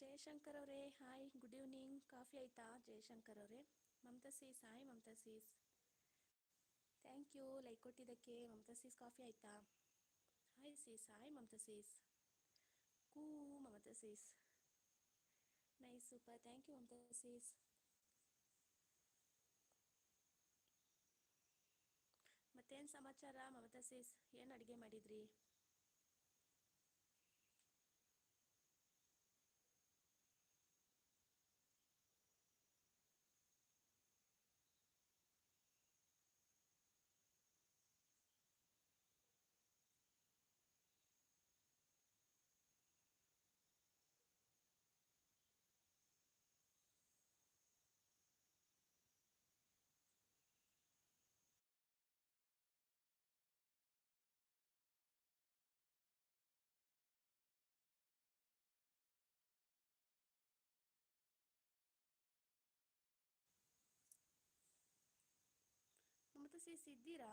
ಜಯಶಂಕರ್ ಅವರೇ, hi, good evening. Coffee ಆಯ್ತಾ? ಜಯಶಂಕರ್ ಅವರೇ. Mamata sis hi Mamata sis thank you, like ಕೊಟ್ಟಿದ್ದಕ್ಕೆ. ಮಮತಾ ಸೀಸ್ ಕಾಫಿ ಆಯ್ತಾ? Hi, sis. Hi Mamata sis ಕೂ Mamata sis nice, super. Thank you Mamata sis ಮತ್ತೇನು ಸಮಾಚಾರ Mamata seize ಏನು ಅಡುಗೆ ಮಾಡಿದ್ರಿ? ಮಮತಾ ಸೀಸ್ ಇದ್ದೀರಾ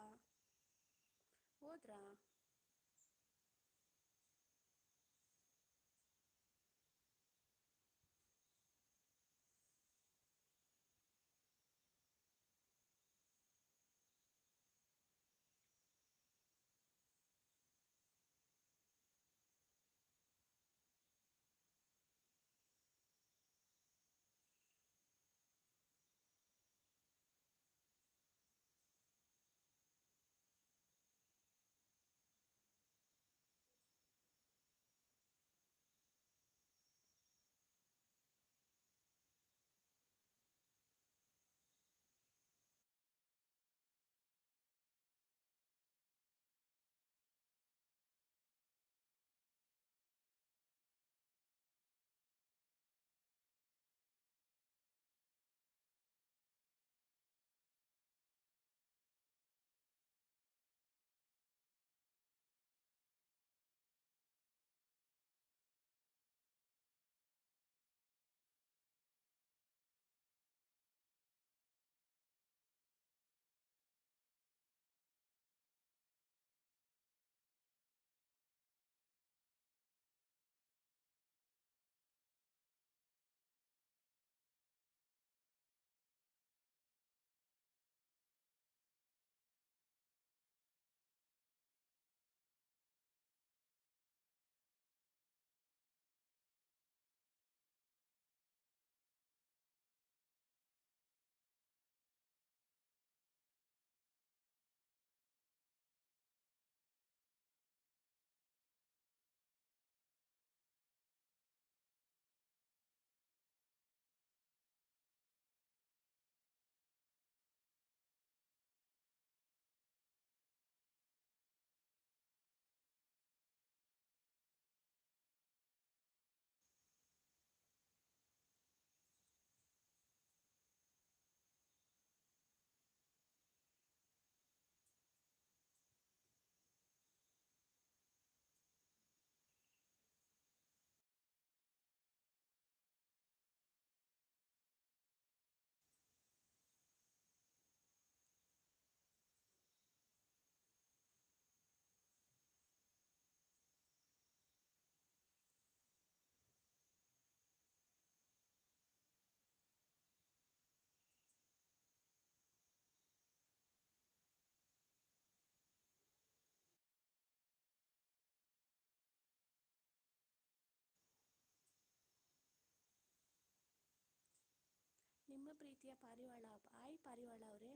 ಪ್ರೀತಿಯ ಪಾರಿವಾಳ ಬಾಯ್ ಪಾರಿವಾಳ ಅವರೇ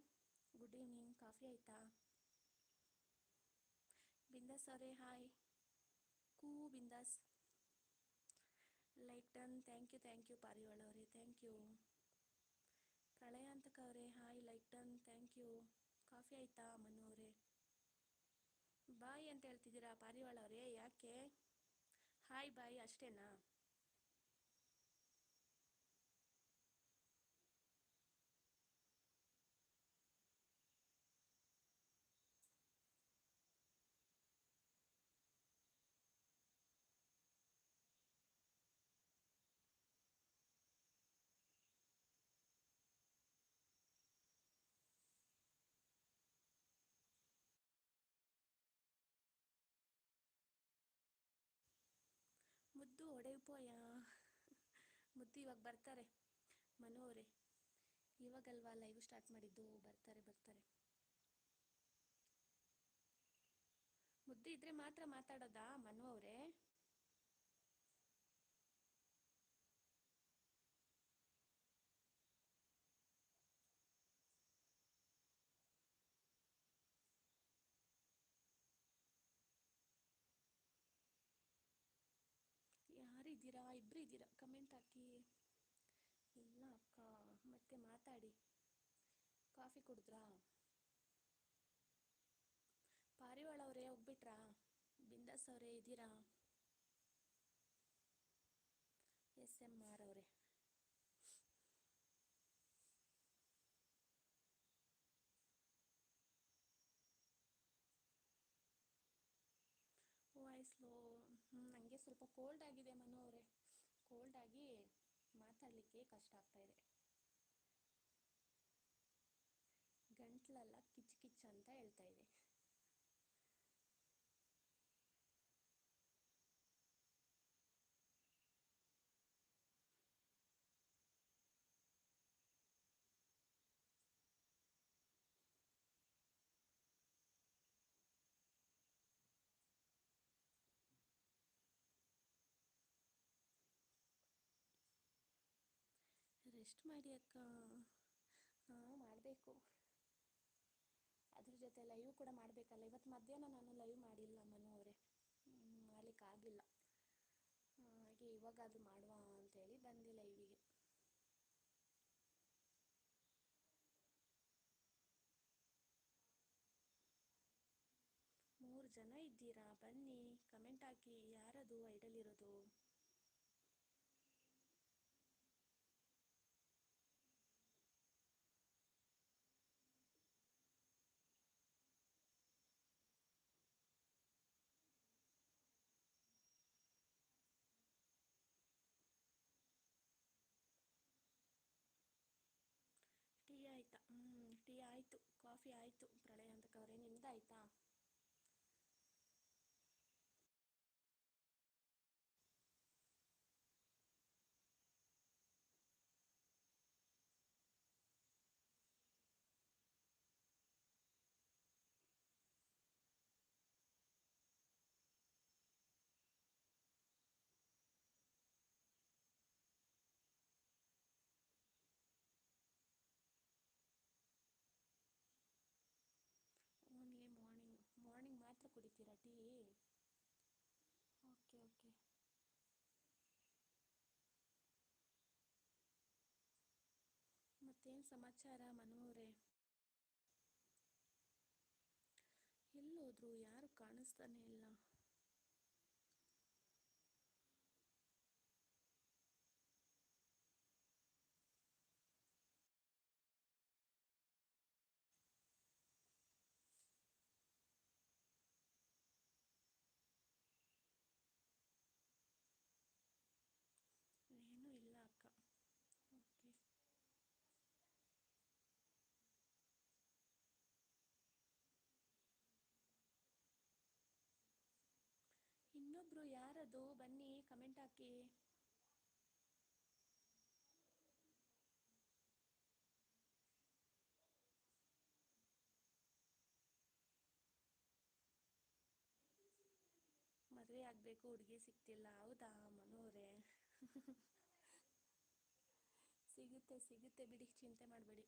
ಗುಡ್ ಈವ್ನಿಂಗ್ ಕಾಫಿ ಆಯ್ತಾ? ಬಿಂದಾಸ್ ಅವರೇ ಹಾಯ್ ಕೂ ಬಿಂದಾಸ್. Like done thank you thank you ಪಾರಿವಾಳ ಅವರೇ ಥ್ಯಾಂಕ್ ಯು ಪ್ರಳಯಾಂತಕ ಅವರೇ hi like done thank you coffee ಆಯ್ತಾ, ಮನು ಅವರೇ? ಬಾಯ್ ಅಂತ ಹೇಳ್ತಿದ್ದೀರಾ ಪಾರಿವಾಳ ಅವರೇ, ಯಾಕೆ? ಹಾಯ್ ಬಾಯ್ ಅಷ್ಟೇನಾ? ಮುದ್ದು ಹೊಡೆಯುಪೋಯ ಮುದ್ದು ಇವಾಗ ಬರ್ತಾರೆ. ಮನು ಅವರೇ, ಇವಾಗಲ್ವಾ ಲೈವ್ ಸ್ಟಾರ್ಟ್ ಮಾಡಿದ್ದು? ಬರ್ತಾರೆ ಬರ್ತಾರೆ. ಮುದ್ದು ಇದ್ರೆ ಮಾತ್ರ ಮಾತಾಡೋದಾ ಮನು ಅವರೇ? ಯಾರಿದ್ದೀರಾ ಇಬ್ಬರು ಇದ್ದೀರಾ? ಕಮೆಂಟ್ ಹಾಕಿ. ಇಲ್ಲ ಅಕ್ಕ, ಮತ್ತೆ ಮಾತಾಡಿ. ಕಾಫಿ ಕುಡಿದ್ರಾ? ಪಾರಿವಾಳ ಅವರೇ ಹೋಗ್ಬಿಟ್ರಾ? ಬಿಂದಾಸ್ ಅವರೇ ಇದ್ದೀರಾ? ಎಸ್ ಎಂ ಆರ್ ಅವರೇ. ಸ್ವಲ್ಪ ಕೋಲ್ಡ್ ಆಗಿದೆ ಮನು ಅವರೇ. ಕೋಲ್ಡ್ ಆಗಿ ಮಾತಾಡಲಿಕ್ಕೆ ಕಷ್ಟ ಆಗ್ತಾ ಇದೆ. ಗಂಟ್ಲೆಲ್ಲ ಕಿಚ್ ಕಿಚ್ ಅಂತ ಹೇಳ್ತಾ ಇದೆ. ರೆಸ್ಟ್ ಮಾಡಿ ಅಕ್ಕ? ಹಾಂ, ಮಾಡಬೇಕು. ಅದ್ರ ಜೊತೆ ಲೈವ್ ಕೂಡ ಮಾಡಬೇಕಲ್ಲ. ಇವತ್ತು ಮಧ್ಯಾಹ್ನ ನಾನು ಲೈವ್ ಮಾಡಿಲ್ಲ ಮನು ಅವರೇ. ಮಾಡಲಿಕ್ಕಾಗಿಲ್ಲ ಹಾಗೆ ಇವಾಗಾದರೂ ಮಾಡುವ ಅಂತೇಳಿ ಬಂದೆ ಲೈವಿಗೆ. ಮೂರು ಜನ ಇದ್ದೀರಾ? ಬನ್ನಿ ಕಮೆಂಟ್ ಹಾಕಿ. ಯಾರದು ಐಡಲ್ ಇರೋದು ಟೀ ಆಯ್ತಾ ಹ್ಞೂ ಟೀ ಆಯಿತು ಕಾಫಿ ಆಯಿತು ಪ್ರಳಯ ಅಂತ ಕವರೇ ಓನ್ಲಿ ಕುಡಿತೀರಾ ಓಕೆ ಓಕೆ. ಮತ್ತೇನು ಸಮಾಚಾರ ಮನೋರೇ ಎಲ್ಲೋದ್ರು ಯಾರು ಕಾಣಿಸ್ತಾನೆ ಇಲ್ಲ ಏನೂ ಇಲ್ಲ ಅಕ್ಕ ಓಕೆ ಇನ್ನೊಬ್ರು ಯಾರದು? ಬನ್ನಿ ಕಮೆಂಟ್ ಹಾಕಿ. ಮದುವೆ ಆಗಬೇಕು, ಹುಡುಗಿ ಸಿಗ್ತಿಲ್ಲ. ಹೌದಾ ಮನೋರೇ ಸಿಗುತ್ತೆ ಸಿಗುತ್ತೆ ಬಿಡಿ. ಚಿಂತೆ ಮಾಡಬೇಡಿ.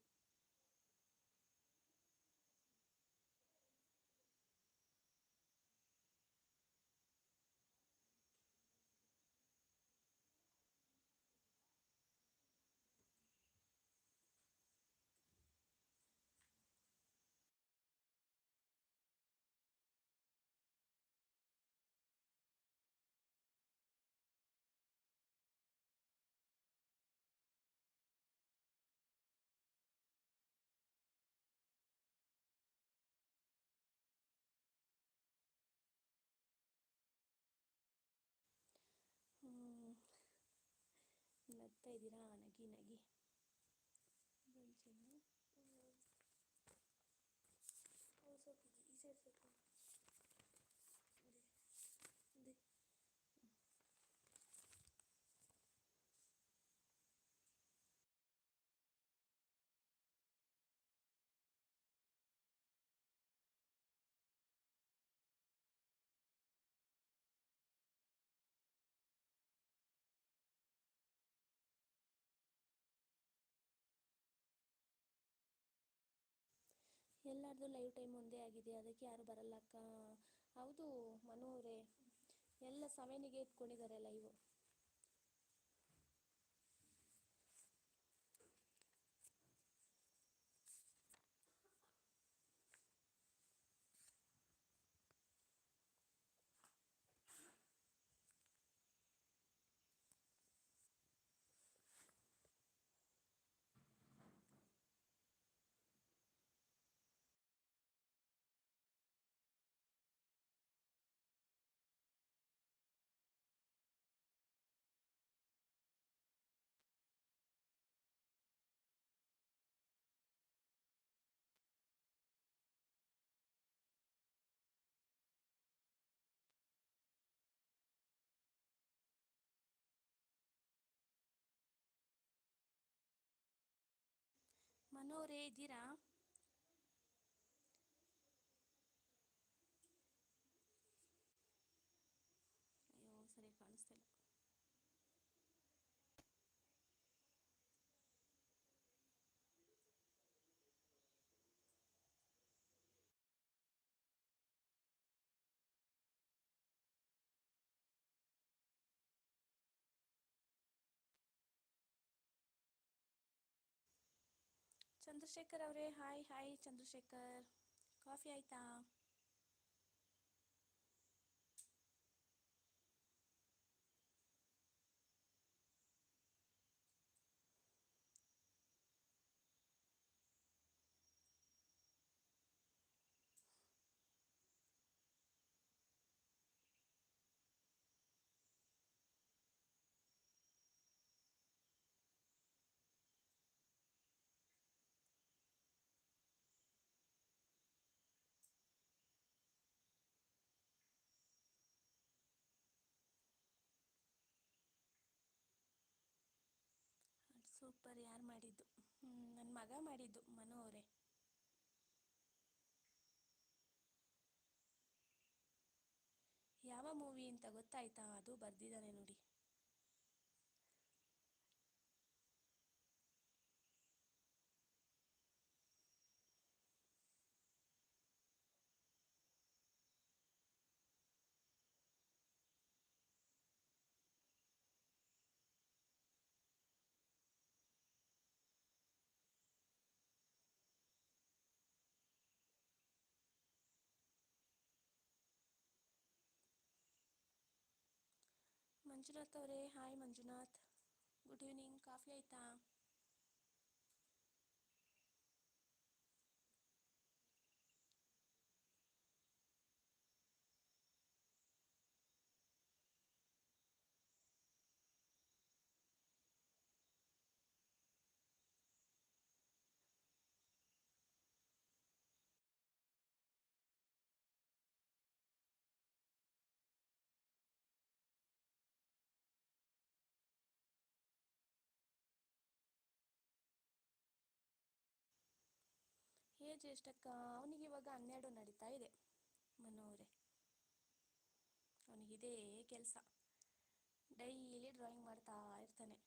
ನಗ್ತಾ ಇದ್ದೀರಾ ನಗಿ. ನಗಿ ಎಲ್ಲರದು ಲೈವ್ ಟೈಮ್ ಒಂದೇ ಆಗಿದೆ, ಅದಕ್ಕೆ ಯಾರು ಬರಲ್ಲ ಅಕ್ಕ. ಹೌದು ಮನು ಅವರೇ ಎಲ್ಲ ಸೆವೆನಿಗೆ ಎತ್ಕೊಂಡಿದ್ದಾರೆ ಲೈವ್ ಮನು ಅವರೇ ಇದ್ದೀರಾ? ಚಂದ್ರಶೇಖರ್ ಅವರೇ ಹಾಯ್ ಹಾಯ್ ಚಂದ್ರಶೇಖರ್. ಕಾಫಿ ಆಯ್ತಾ? ಸೂಪರ್ ಯಾರು ಮಾಡಿದ್ದು? ನನ್ನ ಮಗ ಮಾಡಿದ್ದು, ಮನು ಅವರೇ. ಯಾವ ಮೂವಿ ಅಂತ ಗೊತ್ತಾಯ್ತಾ? ಅದು ಬರ್ದಿದ್ದಾನೆ ನೋಡಿ. ಮಂಜುನಾಥ್ ಅವರೇ hi Manjunath good evening coffee ಆಯ್ತಾ ಏಜ್ ಎಷ್ಟಕ್ಕ ಅವನಿಗೆ ಇವಾಗ ಹನ್ನೆರಡು ನಡೀತಾ ಇದೆ. ಮನೋರೆ ಅವನಿಗಿದೆ ಕೆಲಸ. ಡೈಲಿ ಡ್ರಾಯಿಂಗ್ ಮಾಡ್ತಾ ಇರ್ತಾನೆ.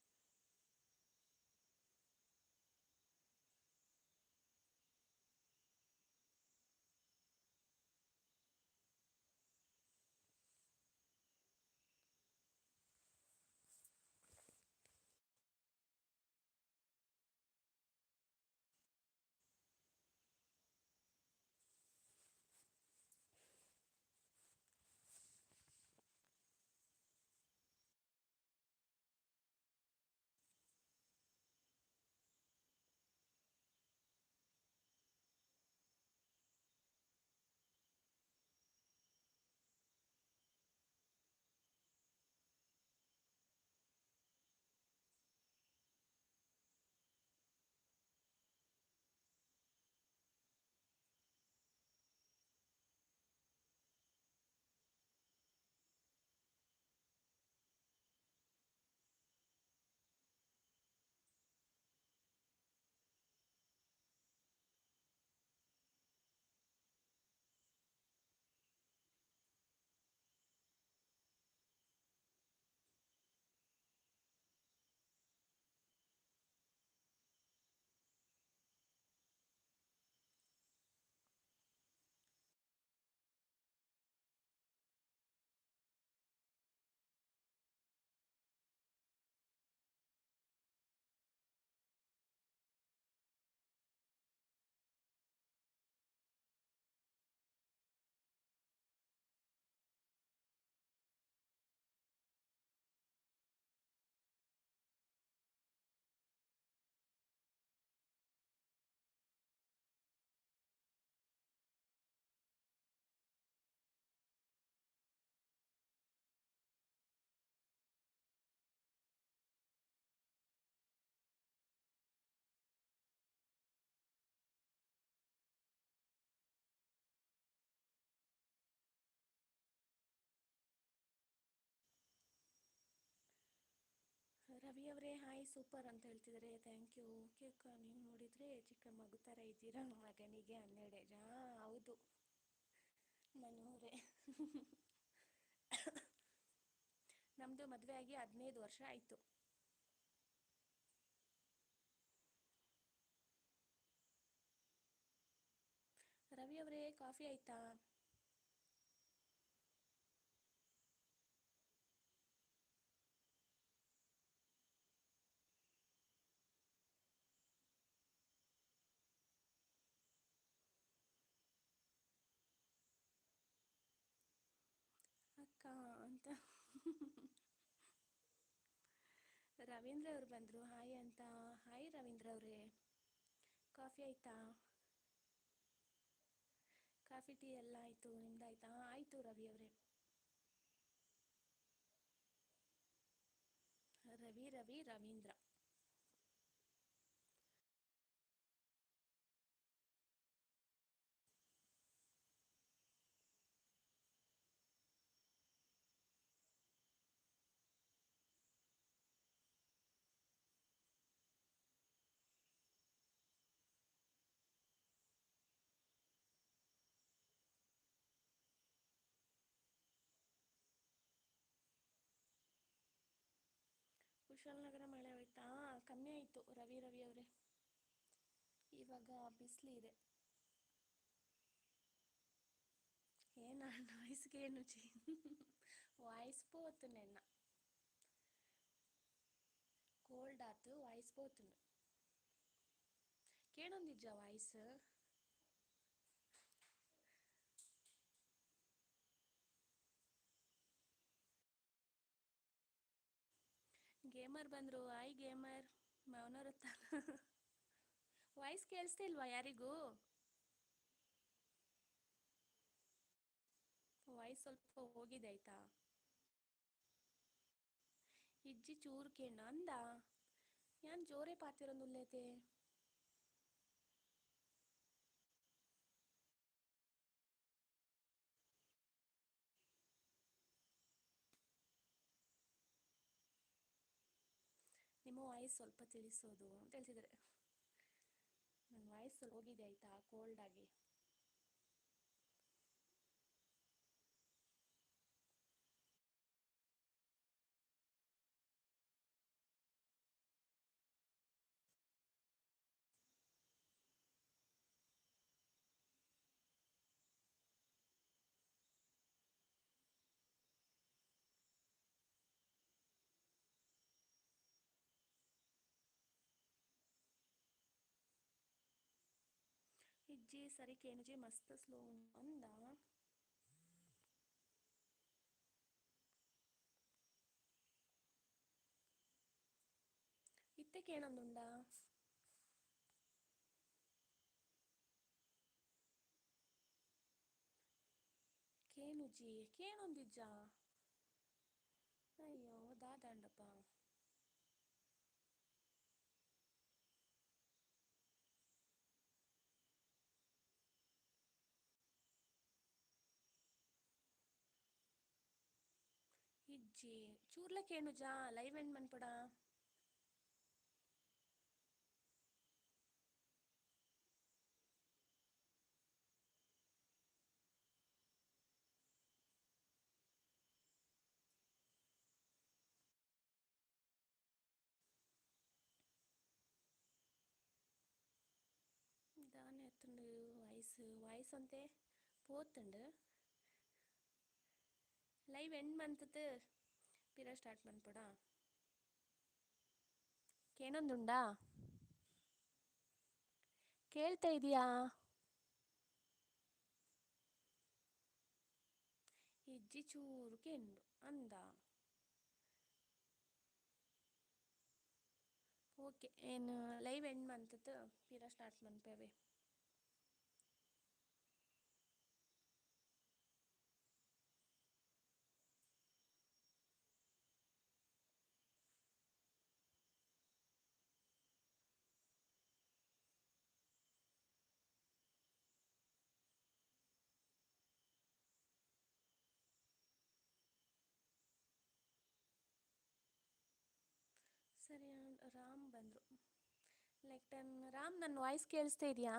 ರವಿ ಅವರೇ, ಹಾಯ್, ಸೂಪರ್ ಅಂತ ಹೇಳ್ತಿದ್ದಾರೆ ಥ್ಯಾಂಕ್ ಯು ಓಕೆ ಅಕ್ಕ ನೀವು ನೋಡಿದರೆ ಚಿಕ್ಕ ಮಗು ಥರ ಇದ್ದೀರಾ ಮಗನಿಗೆ ಹನ್ನೆರಡು. ಏಜ್ ಹಾಂ ಹೌದು ಮನೋರೇ ನಮ್ಮದು ಮದುವೆ ಆಗಿ ಹದಿನೈದು ವರ್ಷ ಆಯಿತು. ರವಿ ಅವರೇ, ಕಾಫಿ ಆಯಿತಾ? ಅಕ್ಕ ಅಂತ. ರವೀಂದ್ರ ಅವ್ರು ಬಂದರು. ಹಾಯ್ ಅಂತ. ಹಾಯ್ ರವೀಂದ್ರ ಅವರೇ. ಕಾಫಿ ಆಯಿತಾ? ಕಾಫಿ, ಟೀ ಎಲ್ಲ ಆಯಿತು. ನಿಮ್ದಾಯ್ತಾ? ಆಯಿತು ರವಿ ಅವರೇ. ರವಿ ರವಿ, ರವೀಂದ್ರ. ಕುಶಾಲನಗರ ಮಳೆ ಹೋಯ್ತಾ ಕಮ್ಮಿ ಆಯಿತು ರವಿ ರವಿ ಅವರೇ. ಇವಾಗ ಬಿಸಿಲು ಇದೆ. ಏನ ವಾಯ್ಸ್ಗೆ ಏನು ಚೇಂಜ್ ವಾಯ್ಸ್ ಪೋತು ನೆನ್ನ. ಕೋಲ್ಡ್ ಆತು ವಾಯ್ಸ್ ಪೋತು ಕೇಳೊಂದಿಜ್ಜ ವಾಯ್ಸ್ ಗೇಮರ್ ಬಂದರು ಆಯ್ ಗೇಮರ್ ಮೌನವ್ರತ್ತ ವಾಯ್ಸ್ ಕೇಳಿಸ್ತಿಲ್ವಾ ಯಾರಿಗೂ? ವಾಯ್ಸ್ ಸ್ವಲ್ಪ ಹೋಗಿದೆ ಆಯ್ತಾ? ಇಜ್ಜಿ ಚೂರು ನಂದಾ? ಅಂದ ಏನ್ ಜೋರೇ ಪಾತಿರೊಂದುಲ್ಲೈತೆ ವಾಯ್ಸ್ ಸ್ವಲ್ಪ ತಿಳಿಸೋದು ಅಂತ ಹೇಳ್ತಿದ್ದಾರೆ. ನನ್ನ ವಾಯ್ಸ್ ಹೋಗಿದೆ ಆಯಿತಾ? ಕೋಲ್ಡ್ ಆಗಿ ಇಜ್ಜಿ ಸರಿ ಕೇನುಜಿ ಮಸ್ತ್ ಸ್ಲೋ ಅಂದ ಇತ್ತೆ ಕೇಳೊಂದುಂಡ ಕೇನುಜಿ ಕೇಳೊಂದಿಜ್ಜ ಅಯ್ಯೋ ದಾದಂಡಪ್ಪ బుజ్జి చూర్లకేను జా లైవ్ ఎండ్ మనపడా దాని ఎత్తుండు వాయిస్ వాయిస్ అంతే పోతుండు లైవ్ ఎండ్ మంత్ ಪಿರ ಸ್ಟಾರ್ಟ್ ಮನ್ಪುಡ ಕೇನೊಂದುಂಡ ಕೇಳ್ತಾ ಇದೀಯಾ? ಇಜ್ಜಿ ಚೂರು ಕೆಂಡು, ಅಂದ. ಓಕೆ ಏನು ಲೈವ್ ಎಂಡ್ ಮಂತದ್ದು ಪಿರ ಸ್ಟಾರ್ಟ್ ಮನ್ಪೇವೆ ರಾಮ್ ಬಂದರು. ಲೈಕ್ ಟೆನ್ ರಾಮ್ ನನ್ನ ವಾಯ್ಸ್ ಕೇಳಿಸ್ತಾ ಇದೆಯಾ?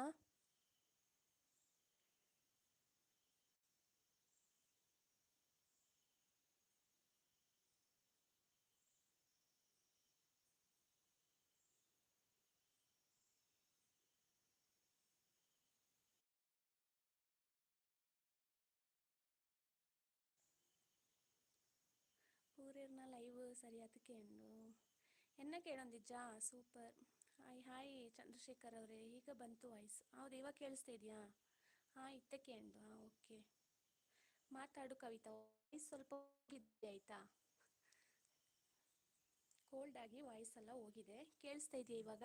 ಊರಿನ ಲೈವ್ ಸರಿ ಅದಕ್ಕೇನು ಎನ್ನ ಕೇಳೊಂದಿಜ್ಜಾ ಸೂಪರ್. ಹಾಯ್ ಹಾಯ್ ಚಂದ್ರಶೇಖರ್ ಅವರೇ, ಈಗ ಬಂತು ವಾಯ್ಸ್. ಹೌದು, ಇವಾಗ ಕೇಳಿಸ್ತಾ ಇದೆಯಾ? ಹಾಂ, ಇತ್ತ ಕೇಳ್ದು. ಓಕೆ. ಮಾತಾಡು ಕವಿತಾ. ವಾಯ್ಸ್ ಸ್ವಲ್ಪ ಹೋಗಿದ್ದೆ ಆಯಿತಾ? ಕೋಲ್ಡ್ ಆಗಿ ವಾಯ್ಸ್ ಎಲ್ಲ ಹೋಗಿದೆ. ಕೇಳಿಸ್ತಾ ಇದೆಯಾ ಇವಾಗ?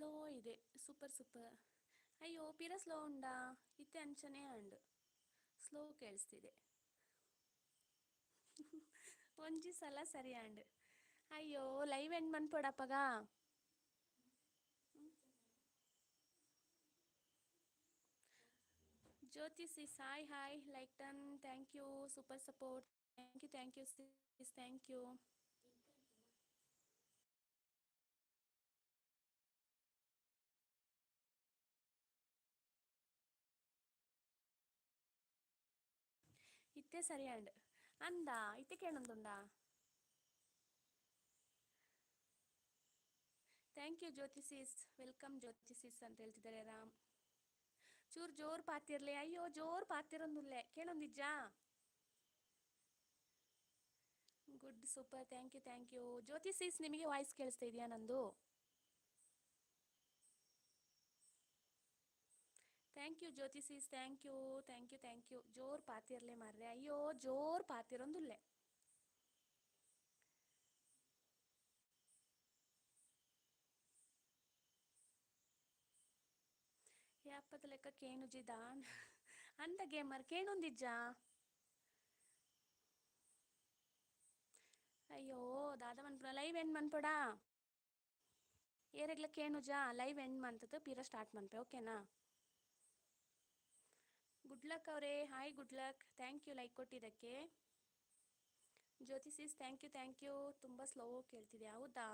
ಸ್ಲೋ ಇದೆ ಸೂಪರ್ ಸೂಪರ್ ಅಯ್ಯೋ ಪಿರ ಸ್ಲೋ ಉಂಡಾ ಇತ್ತೆ ಅಂಚನೆ ಅಂಡ್ ಸ್ಲೋ ಕೇಳಿಸ್ತಿದೆ ಒಂಜಿ ಸಲ ಸರಿ ಅಂಡ್ ಅಯ್ಯೋ live end ಮನ್ಪೊಡಪ್ಪಗ Jyoti sis hi hi like done thank you super support thank you thank you sis thank you ಸರಿ എന്താ ಅಂದ? എന്തുണ്ടാ thank you Jyothi sis. Welcome Jyothi sis ಅಂತ ಹೇಳ್ತಿದ್ದಾರೆ ರಾಮ್. ಚೂರು ಜೋರು ಪಾತಿರ್ಲಿ. ಅಯ್ಯೋ, ಜೋರು ಪಾತಿರೊಂದುಲ್ಲೆ. ಕೇಳೊಂದಿಜ್ಜಾ good super thank you thank you Jyoti sis, ನಿಮಗೆ ವಾಯ್ಸ್ ಕೇಳಿಸ್ತಾ ಇದೆಯಾ ನಂದು? Thank you Jyoti sis thank you thank you thank you ಜೋರ್ ಪಾತಿರ್ಲೆ ಮಾರ್ರೆ. ಅಯ್ಯೋ, ಜೋರ್ ಪಾತಿರೊಂದುಲ್ಲೆ. ಯಾಪದ ಲೆಕ್ಕ ಕೇನುಜಿದ ಅಂದ ಗೇಮರ್, ಕೇಣೊಂದಿಜ್ಜ? ಅಯ್ಯೋ ದಾದ ಮನ್ಪುಡ ಲೈವ್ ಎಂಡ್ ಮನ್ಪುಡ ಏರೆಗ್ಲ ಕೇನುಜಾ ಲೈವ್ ಎಂಡ್ ಮಂತದ್ದು ಪೀರ ಸ್ಟಾರ್ಟ್ ಮನ್ಪೆ ಓಕೆನಾ ಗುಡ್ ಲಕ್ ಅವರೇ. Hi good luck thank you like ಕೊಟ್ಟಿದ್ದಕ್ಕೆ. Jyoti sis thank you thank you ತುಂಬ ಸ್ಲೋ ಕೇಳ್ತಿದೆ ಹೌದಾ?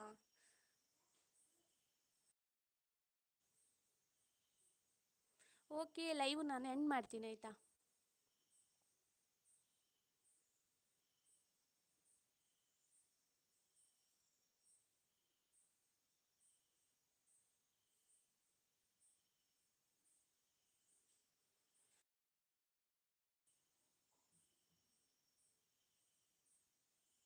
ಓಕೆ ಲೈವ್ ನಾನು ಎಂಡ್ ಮಾಡ್ತೀನಿ, ಆಯಿತಾ?